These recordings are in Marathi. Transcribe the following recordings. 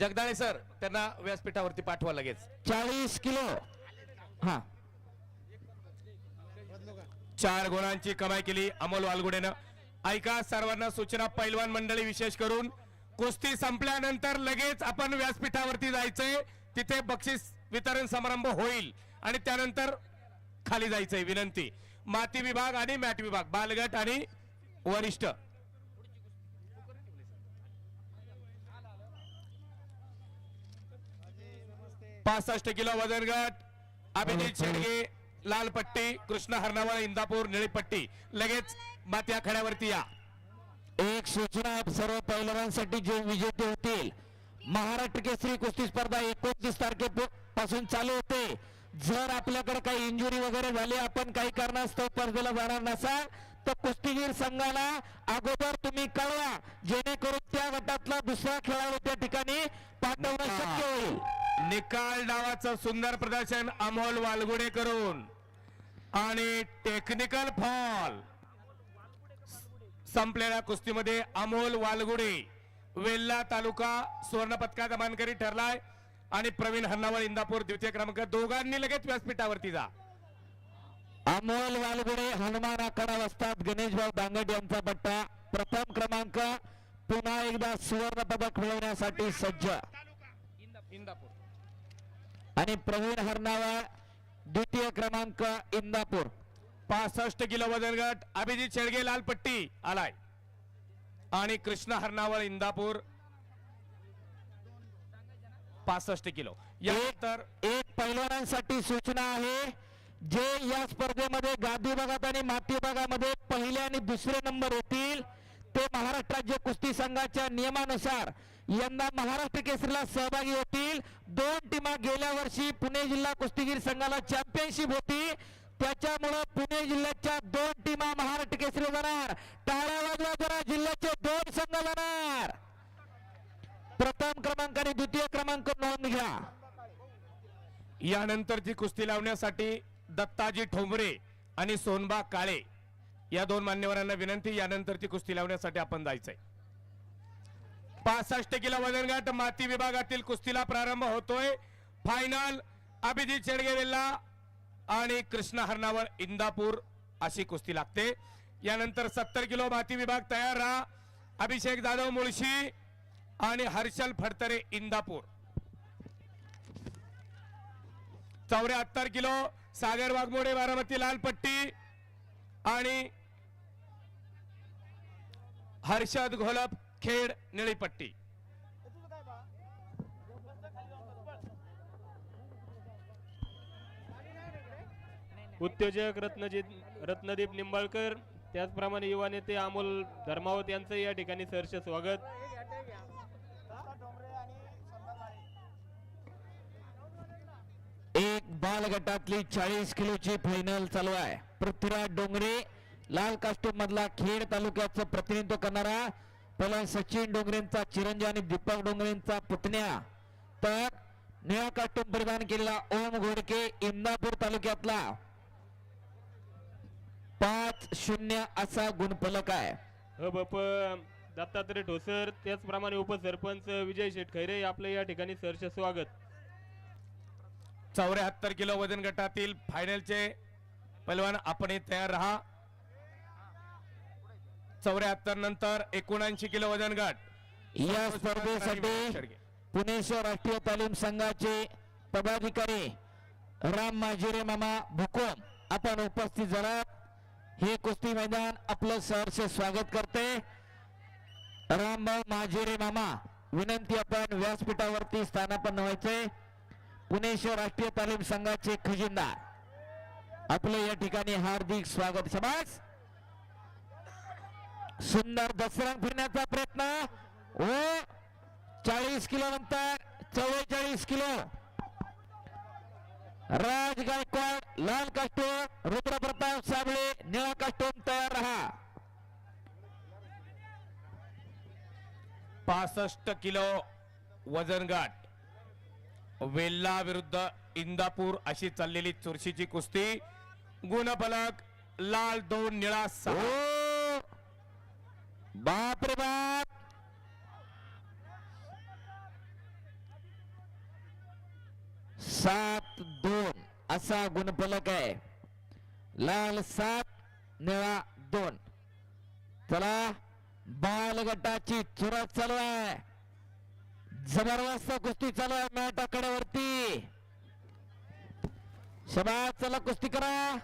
जगदाळे सर त्यांना व्यासपीठावरती पाठवा लगेच. चाळीस किलो. हा. चार गुणांची कमाई केली अमोल वालगुडेनं. ऐका सर्वांना सूचना पैलवान मंडळी विशेष करून कुस्ती संपल्यानंतर लगेच आपण व्यासपीठावरती जायचंय. तिथे बक्षीस वितरण समारंभ होईल आणि त्यानंतर खाली जायचंय विनंती. माती विभाग आणि मॅट विभाग बालगट आणि वरिष्ठ. पासष्ट किलो वजन गट अभिजित शेडगे लाल पट्टी कृष्ण हरणावळ इंदापूर निळी पट्टी लगेच माती आखाड्यावरती या. एक सूचना सर्व पैलवानांसाठी जे विजेते होतील. महाराष्ट्र केसरी कुस्ती स्पर्धा एकोणतीस तारखेपासून चालू होते. जर आपल्याकडे काही इंजुरी वगैरे झाली आपण काही कारणास्तव स्पर्धेला जाणार नसाल तर कुस्तीगीर संघाला अगोदर तुम्ही कळवा. जेणेकरून त्या गटातला दुसरा खेळाडू त्या ठिकाणी पाठवणं शक्य होईल. निकाल डावाचं सुंदर प्रदर्शन अमोल वालगुडे करून. आणि टेक्निकल फॉल संपलेल्या कुस्तीमध्ये अमोल वालगुडे वेल्ला तालुका सुवर्ण पदकाचा मानकरी ठरलाय. आणि प्रवीण हन्नावळ इंदापूर द्वितीय क्रमांक. दोघांनी लगेच व्यासपीठावरती जा. अमोल वालगुडे हनुमान आखाडा वस्तात गणेशभाऊ दांगट यांचा पट्टा. प्रथम क्रमांक. पुन्हा एकदा सुवर्ण पदक मिळवण्यासाठी सज्ज. इंदापूर. आणि प्रवीण हरनावा द्वितीय क्रमांक इंदापूर. पासष्ट किलो वजन गट अभिजित शेळगे लाल पट्टी आलाय. आणि कृष्ण हरणावळ इंदापूर पासष्ट किलो. यानंतर एक पैलवानांसाठी सूचना आहे जे या स्पर्धेमध्ये गादी विभागात आणि माती विभागामध्ये पहिले आणि दुसरे नंबर होतील ते महाराष्ट्र राज्य कुस्ती संघाच्या नियमानुसार यंदा महाराष्ट्र केसरीला सहभागी होतील. दोन टीमा गेल्या वर्षी पुणे जिल्हा कुस्तीगीर संघाला चॅम्पियनशिप होती. त्याच्यामुळं पुणे जिल्ह्याच्या दोन टीमा महाराष्ट्र केसरी जाणार. टाळ्या वाजवा जरा जिल्ह्याचे दोन संघ जाणार. प्रथम क्रमांक आणि द्वितीय क्रमांक नोंद घ्या. यानंतरची कुस्ती लावण्यासाठी दत्ताजी ठोंबरे आणि सोनबा काळे या दोन मान्यवरांना विनंती यानंतरची कुस्ती लावण्यासाठी आपण जायचंय. पासष्ट किलो वजनगट माती विभागातील कुस्तीला प्रारंभ होतोय. फायनल अभिजित शेडगेवेल्ला आणि कृष्ण हरणावर इंदापूर अशी कुस्ती लागते. यानंतर सत्तर किलो माती विभाग तयार राहा. अभिषेक जाधव मुळशी आणि हर्षल फडतरे इंदापूर. चौऱ्याहत्तर किलो सागर वाघमोडे बारामती लाल पट्टी आणि हर्षद घोलप खेड निळी पट्टी उद्योजक रत्नजित रत्नदीप निंबाळकर त्याचप्रमाणे युवा नेते अमोल धर्मावत यांचं या ठिकाणी सहर्ष स्वागत. एक बाल गटातली चाळीस किलोची फायनल चालू आहे. पृथ्वीराज डोंगरे लाल कास्टूम मधला खेड तालुक्याचं प्रतिनिधित्व करणारा पहिला सचिन डोंगरेंचा चिरंजीव आणि दीपक डोंगरेंचा पुतण्या. तर निळा कास्टूम परिधान केलेला ओम घोडके इंदापूर तालुक्यातला. पाच शून्य असा गुणफलक आहे. हबप दत्तात्रय ठोसर त्याचप्रमाणे उपसरपंच विजय शेठ खैरे आपलं या ठिकाणी सहर्ष स्वागत. चौऱ्याहत्तर किलो वजन गटातील फायनलचे पैलवान आपण तयार राहा. चौऱ्याहत्तर नंतर एकोणऐंशी किलो वजन गट. या स्पर्धेसाठी पुणे शहर राष्ट्रीय तालीम संघाचे पदाधिकारी राम माजिरे मामा भुकोम आपण उपस्थित झाला हे कुस्ती मैदान आपलं सहर्ष स्वागत करते. रामभाऊ माजिरे मामा विनंती आपण व्यासपीठावरती स्थानापन्न व्हायचे. पुणे शहर राष्ट्रीय तालीम संघाचे खजिनदार. आपलं या ठिकाणी हार्दिक स्वागत शबास सुंदर दसरंग फिरण्याचा प्रयत्न. ओ चाळीस किलो नंतर चव्वेचाळीस किलो. राज गायकवाड लाल कास्टूम रुद्रप्रताप साबळे निळा कास्टूम तयार राहा. पासष्ट किलो वजन गट वेल्ला विरुद्ध इंदापूर अशी चाललेली चुरशीची कुस्ती. गुणफलक लाल दोन निळा सहा. बाप रे बाप. सात दोन असा गुणफलक आहे. लाल सात निळा दोन. चला बालगटाची चुरत चालू आहे. जबरदस्त कुस्ती चालू आहे मॅट आकड्यावरती. शबा चला कुस्ती करा.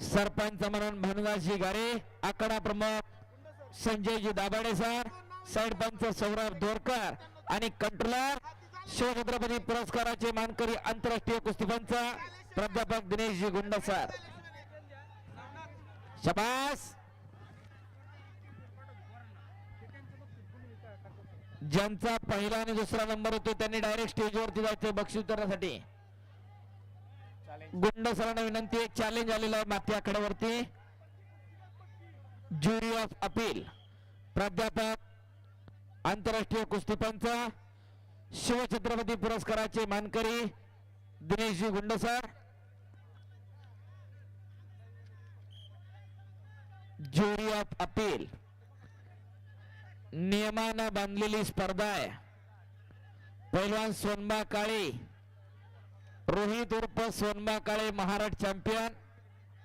सरपंच म्हणून भानुदासजी गारे आकडा प्रमुख संजयजी दाभाडे सर साइड सौरभ दोरकर आणि कंट्रोलर शिवछत्रपती पुरस्काराचे मानकरी आंतरराष्ट्रीय कुस्तीपंच प्राध्यापक दिनेशजी गुंड सर. शबास! ज्यांचा पहिला आणि दुसरा नंबर होतो त्यांनी डायरेक्ट स्टेजवरती जायचं बक्षीस उतरण्यासाठी. गुंड सरांना विनंती एक चॅलेंज आलेलं आहे माती आखाड्यावरती ज्युरी ऑफ अपील प्राध्यापक आंतरराष्ट्रीय कुस्तीपंच शिवछत्रपती पुरस्काराचे मानकरी Dineshji Gundsar jury of appeal नियमानं बांधलेली स्पर्धा आहे. पहिलवान सोनबा काळे. रोहित उर्फ सोनबा काळे महाराष्ट्र चॅम्पियन.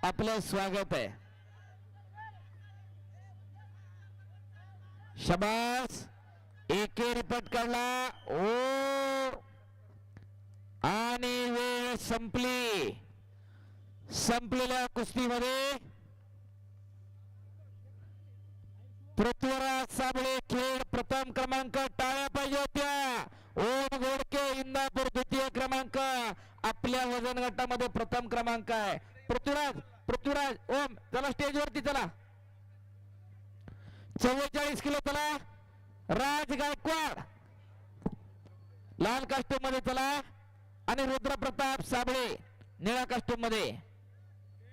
आपलं स्वागत आहे. शबास. एकेरी पटकावला. ओ. आणि वेळ संपली. संपलेल्या कुस्तीमध्ये पृथ्वीराज साबळे खेळ प्रथम क्रमांक टाळ्या पाहिजे होत्या. ओम गोडके इंदापूर द्वितीय क्रमांक. आपल्या वजन गटामध्ये प्रथम क्रमांक आहे. पृथ्वीराज पृथ्वीराज ओम चला स्टेज वरती चला. चव्वेचाळीस किलो चला. राज गायकवाड. लाल कास्ट्यूममध्ये चला. आणि रुद्र प्रताप साबळे निळ्या कास्ट्यूममध्ये.